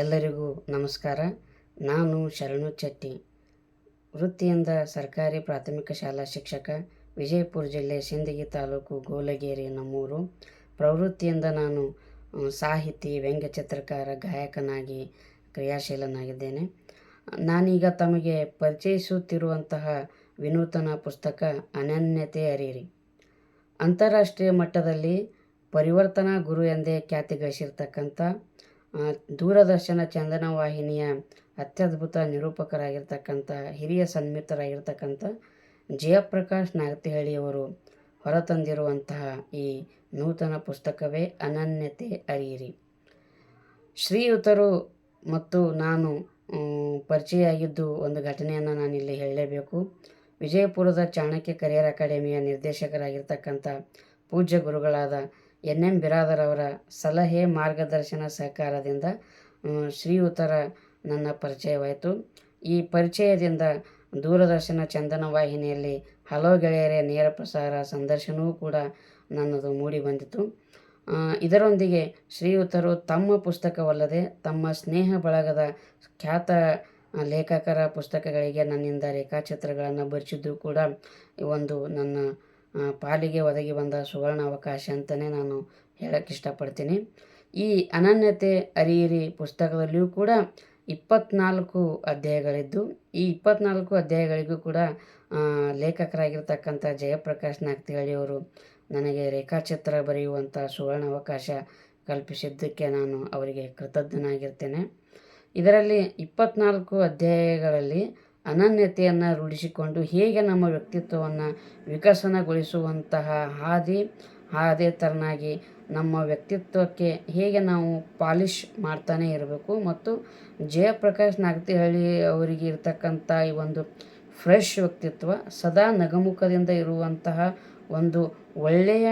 ಎಲ್ಲರಿಗೂ ನಮಸ್ಕಾರ. ನಾನು ಶರಣು ಚೆಟ್ಟಿ. ವೃತ್ತಿಯಿಂದ ಸರ್ಕಾರಿ ಪ್ರಾಥಮಿಕ ಶಾಲಾ ಶಿಕ್ಷಕ, ವಿಜಯಪುರ ಜಿಲ್ಲೆ ಸಿಂದಗಿ ತಾಲೂಕು ಗೋಲಗೇರಿ ನಮ್ಮೂರು. ಪ್ರವೃತ್ತಿಯಿಂದ ನಾನು ಸಾಹಿತಿ ವ್ಯಂಗ್ಯ ಚಿತ್ರಕಾರ ಗಾಯಕನಾಗಿ, ಕ್ರಿಯಾಶೀಲನಾಗಿದ್ದೇನೆ. ನಾನೀಗ ತಮಗೆ ಪರಿಚಯಿಸುತ್ತಿರುವಂತಹ ವಿನೂತನ ಪುಸ್ತಕ, ಅನನ್ಯತೆ ಅರಿರಿ ಅಂತಾರಾಷ್ಟ್ರೀಯ ಮಟ್ಟದಲ್ಲಿ ಪರಿವರ್ತನಾ ಗುರು ಎಂದೇ ಖ್ಯಾತಿ ಗಳಿಸಿರ್ತಕ್ಕಂಥ ದೂರದರ್ಶನ ಚಂದನ ವಾಹಿನಿಯ ಅತ್ಯದ್ಭುತ ನಿರೂಪಕರಾಗಿರ್ತಕ್ಕಂಥ, ಹಿರಿಯ ಸನ್ಮಿತರಾಗಿರ್ತಕ್ಕಂಥ ಜಯಪ್ರಕಾಶ್ ನಾಗತಿಹಳ್ಳಿಯವರು ಹೊರತಂದಿರುವಂತಹ ಈ ನೂತನ ಪುಸ್ತಕವೇ ಅನನ್ಯತೆ ಅರಿಯಿರಿ. ಶ್ರೀಯುತರು ಮತ್ತು ನಾನು ಪರಿಚಯ ಆಗಿದ್ದು ಒಂದು ಘಟನೆಯನ್ನು ನಾನಿಲ್ಲಿ ಹೇಳಲೇಬೇಕು. ವಿಜಯಪುರದ ಚಾಣಕ್ಯ ಕರಿಯರ್ ಅಕಾಡೆಮಿಯ ನಿರ್ದೇಶಕರಾಗಿರ್ತಕ್ಕಂಥ ಪೂಜ್ಯ ಗುರುಗಳಾದ ಎನ್ ಎಂ ಬಿರಾದರ್ ಅವರ ಸಲಹೆ ಮಾರ್ಗದರ್ಶನ ಸಹಕಾರದಿಂದ ಶ್ರೀಯುತರ ನನ್ನ ಪರಿಚಯವಾಯಿತು. ಈ ಪರಿಚಯದಿಂದ ದೂರದರ್ಶನ ಚಂದನ ವಾಹಿನಿಯಲ್ಲಿ ಹಲೋ ಗೆಳೆಯರೇ, ನೇರ ಪ್ರಸಾರ ಸಂದರ್ಶನವೂ ಕೂಡ ನನ್ನದು ಮೂಡಿ ಬಂದಿತು. ಇದರೊಂದಿಗೆ ಶ್ರೀಯುತರು ತಮ್ಮ ಪುಸ್ತಕವಲ್ಲದೆ ತಮ್ಮ ಸ್ನೇಹ ಬಳಗದ ಖ್ಯಾತ ಲೇಖಕರ ಪುಸ್ತಕಗಳಿಗೆ ನನ್ನಿಂದ ರೇಖಾಚಿತ್ರಗಳನ್ನು ಬರೆಸಿದ್ದು ಕೂಡ ಒಂದು ನನ್ನ ಪಾಲಿಗೆ ಒದಗಿ ಬಂದ ಸುವರ್ಣ ಅವಕಾಶ ಅಂತಲೇ ನಾನು ಹೇಳಕ್ಕೆ ಇಷ್ಟಪಡ್ತೀನಿ. ಈ ಅನನ್ಯತೆ ಅರಿಯಿರಿ ಪುಸ್ತಕದಲ್ಲಿಯೂ ಕೂಡ ಇಪ್ಪತ್ನಾಲ್ಕು ಅಧ್ಯಾಯಗಳಿದ್ದು, ಈ ಇಪ್ಪತ್ನಾಲ್ಕು ಅಧ್ಯಾಯಗಳಿಗೂ ಕೂಡ ಲೇಖಕರಾಗಿರ್ತಕ್ಕಂಥ ಜಯಪ್ರಕಾಶ್ ನಾಗ್ತಿಹಳ್ಳಿಯವರು ನನಗೆ ರೇಖಾಚಿತ್ರ ಬರೆಯುವಂಥ ಸುವರ್ಣ ಅವಕಾಶ ಕಲ್ಪಿಸಿದ್ದಕ್ಕೆ ನಾನು ಅವರಿಗೆ ಕೃತಜ್ಞನಾಗಿರ್ತೇನೆ. ಇದರಲ್ಲಿ ಇಪ್ಪತ್ನಾಲ್ಕು ಅಧ್ಯಾಯಗಳಲ್ಲಿ ಅನನ್ಯತೆಯನ್ನು ರೂಢಿಸಿಕೊಂಡು ಹೇಗೆ ನಮ್ಮ ವ್ಯಕ್ತಿತ್ವವನ್ನು ವಿಕಸನಗೊಳಿಸುವಂತಹ ಹಾದಿ ಅದೇ ಥರನಾಗಿ ನಮ್ಮ ವ್ಯಕ್ತಿತ್ವಕ್ಕೆ ಹೇಗೆ ನಾವು ಪಾಲಿಷ್ ಮಾಡ್ತಾನೇ ಇರಬೇಕು ಮತ್ತು ಜಯಪ್ರಕಾಶ್ ನಾಗತಿಹಳ್ಳಿ ಅವರಿಗೆ ಇರತಕ್ಕಂಥ ಈ ಒಂದು ಫ್ರೆಶ್ ವ್ಯಕ್ತಿತ್ವ ಸದಾ ನಗಮುಖದಿಂದ ಇರುವಂತಹ ಒಂದು ಒಳ್ಳೆಯ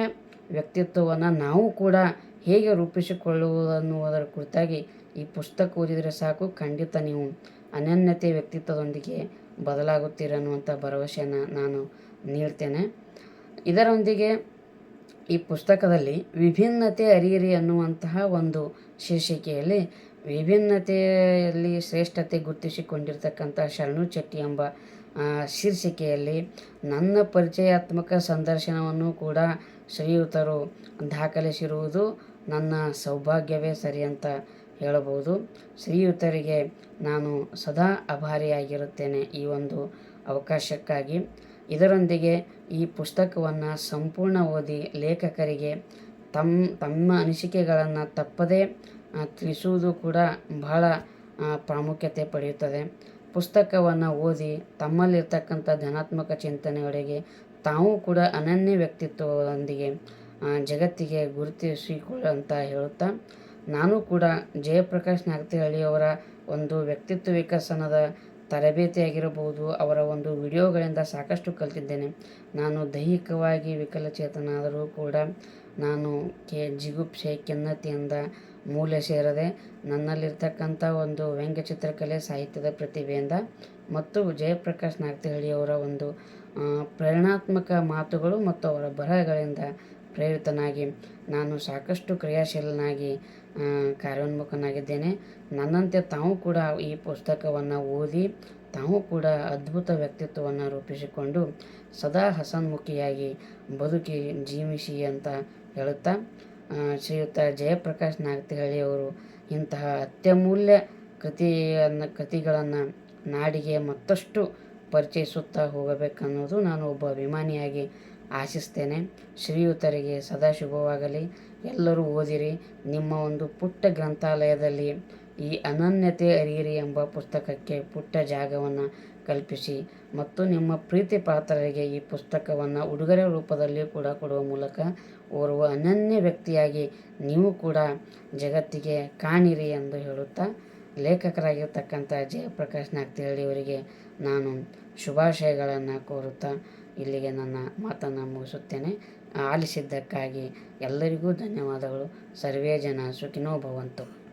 ವ್ಯಕ್ತಿತ್ವವನ್ನು ನಾವು ಕೂಡ ಹೇಗೆ ರೂಪಿಸಿಕೊಳ್ಳುವುದನ್ನುವುದರ ಕುರಿತಾಗಿ ಈ ಪುಸ್ತಕ ಓದಿದರೆ ಸಾಕು. ಖಂಡಿತ ನೀವು ಅನನ್ಯತೆ ವ್ಯಕ್ತಿತ್ವದೊಂದಿಗೆ ಬದಲಾಗುತ್ತೀರನ್ನುವಂಥ ಭರವಸೆಯನ್ನು ನಾನು ನೀಡ್ತೇನೆ. ಇದರೊಂದಿಗೆ ಈ ಪುಸ್ತಕದಲ್ಲಿ ವಿಭಿನ್ನತೆ ಅರಿಯಿರಿ ಅನ್ನುವಂತಹ ಒಂದು ಶೀರ್ಷಿಕೆಯಲ್ಲಿ ವಿಭಿನ್ನತೆಯಲ್ಲಿ ಶ್ರೇಷ್ಠತೆ ಗುರುತಿಸಿಕೊಂಡಿರ್ತಕ್ಕಂಥ ಶರಣು ಚೆಟ್ಟಿ ಎಂಬ ಶೀರ್ಷಿಕೆಯಲ್ಲಿ ನನ್ನ ಪರಿಚಯಾತ್ಮಕ ಸಂದರ್ಶನವನ್ನು ಕೂಡ ಶ್ರೀಯುತರು ದಾಖಲಿಸಿರುವುದು ನನ್ನ ಸೌಭಾಗ್ಯವೇ ಸರಿ ಅಂತ ಹೇಳಬಹುದು. ಶ್ರೀಯುತರಿಗೆ ನಾನು ಸದಾ ಅಭಾರಿಯಾಗಿರುತ್ತೇನೆ ಈ ಒಂದು ಅವಕಾಶಕ್ಕಾಗಿ. ಇದರೊಂದಿಗೆ ಈ ಪುಸ್ತಕವನ್ನು ಸಂಪೂರ್ಣ ಓದಿ ಲೇಖಕರಿಗೆ ತಮ್ಮ ತಮ್ಮ ಅನಿಸಿಕೆಗಳನ್ನು ತಪ್ಪದೇ ತಿಳಿಸುವುದು ಕೂಡ ಬಹಳ ಪ್ರಾಮುಖ್ಯತೆ ಪಡೆಯುತ್ತದೆ. ಪುಸ್ತಕವನ್ನು ಓದಿ ತಮ್ಮಲ್ಲಿರ್ತಕ್ಕಂಥ ಧನಾತ್ಮಕ ಚಿಂತನೆಗಳಿಗೆ ತಾವು ಕೂಡ ಅನನ್ಯ ವ್ಯಕ್ತಿತ್ವದೊಂದಿಗೆ ಜಗತ್ತಿಗೆ ಗುರುತಿಸಿಕೊಳ್ಳುವಂತ ಹೇಳುತ್ತಾ ನಾನು ಕೂಡ ಜಯಪ್ರಕಾಶ್ ನಾಗತಿಹಳ್ಳಿಯವರ ಒಂದು ವ್ಯಕ್ತಿತ್ವ ವಿಕಸನದ ತರಬೇತಿಯಾಗಿರಬಹುದು, ಅವರ ಒಂದು ವಿಡಿಯೋಗಳಿಂದ ಸಾಕಷ್ಟು ಕಲಿತಿದ್ದೇನೆ. ನಾನು ದೈಹಿಕವಾಗಿ ವಿಕಲಚೇತನಾದರೂ ಕೂಡ ನಾನು ಕೆ. ಜಿಗುಪ್ಸೆ ಖಿನ್ನತೆಯಿಂದ ಮೂಲೆ ಸೇರದೆ ನನ್ನಲ್ಲಿರ್ತಕ್ಕಂಥ ಒಂದು ವ್ಯಂಗ್ಯ ಚಿತ್ರಕಲೆ ಸಾಹಿತ್ಯದ ಪ್ರತಿಭೆಯಿಂದ ಮತ್ತು ಜಯಪ್ರಕಾಶ್ ನಾಗ್ತಿಹಳ್ಳಿಯವರ ಒಂದು ಪ್ರೇರಣಾತ್ಮಕ ಮಾತುಗಳು ಮತ್ತು ಅವರ ಬರಹಗಳಿಂದ ಪ್ರೇರಿತನಾಗಿ, ನಾನು ಸಾಕಷ್ಟು ಕ್ರಿಯಾಶೀಲನಾಗಿ ಕಾರ್ಯೋನ್ಮುಖನಾಗಿದ್ದೇನೆ. ನನ್ನಂತೆ ತಾವು ಕೂಡ ಈ ಪುಸ್ತಕವನ್ನು ಓದಿ, ತಾವು ಕೂಡ ಅದ್ಭುತ ವ್ಯಕ್ತಿತ್ವವನ್ನು ರೂಪಿಸಿಕೊಂಡು ಸದಾ ಹಸನ್ಮುಖಿಯಾಗಿ ಬದುಕಿ ಜೀವಿಸಿ ಅಂತ ಹೇಳುತ್ತಾ ಶ್ರೀಯುತ ಜಯಪ್ರಕಾಶ್ ನಾಗತಿಹಳ್ಳಿಯವರು ಇಂತಹ ಅತ್ಯಮೂಲ್ಯ ಕೃತಿಯನ್ನು, ಕೃತಿಗಳನ್ನು ನಾಡಿಗೆ ಮತ್ತಷ್ಟು ಪರಿಚಯಿಸುತ್ತಾ ಹೋಗಬೇಕನ್ನೋದು ನಾನು ಒಬ್ಬ ಅಭಿಮಾನಿಯಾಗಿ ಆಶಿಸ್ತೇನೆ. ಶ್ರೀಯುತರಿಗೆ ಸದಾ ಶುಭವಾಗಲಿ. ಎಲ್ಲರೂ ಓದಿರಿ. ನಿಮ್ಮ ಒಂದು ಪುಟ್ಟ ಗ್ರಂಥಾಲಯದಲ್ಲಿ ಈ ಅನನ್ಯತೆ ಅರಿಯಿರಿ ಎಂಬ ಪುಸ್ತಕಕ್ಕೆ ಪುಟ್ಟ ಜಾಗವನ್ನು ಕಲ್ಪಿಸಿ ಮತ್ತು ನಿಮ್ಮ ಪ್ರೀತಿ ಪಾತ್ರರಿಗೆ ಈ ಪುಸ್ತಕವನ್ನು ಉಡುಗೊರೆ ರೂಪದಲ್ಲಿ ಕೂಡ ಕೊಡುವ ಮೂಲಕ ಓರ್ವ ಅನನ್ಯ ವ್ಯಕ್ತಿಯಾಗಿ ನೀವು ಕೂಡ ಜಗತ್ತಿಗೆ ಕಾಣಿರಿ ಎಂದು ಹೇಳುತ್ತಾ ಲೇಖಕರಾಗಿರ್ತಕ್ಕಂಥ ಜಯಪ್ರಕಾಶ್ ನಾಗ್ತಿಹಳ್ಳಿಯವರಿಗೆ ನಾನು ಶುಭಾಶಯಗಳನ್ನು ಕೋರುತ್ತಾ ಇಲ್ಲಿಗೆ ನನ್ನ ಮಾತನ್ನು ಮುಗಿಸುತ್ತೇನೆ. ಆಲಿಸಿದ್ದಕ್ಕಾಗಿ ಎಲ್ಲರಿಗೂ ಧನ್ಯವಾದಗಳು. ಸರ್ವೇ ಜನ ಸುಖಿನೋ ಭವಂತು.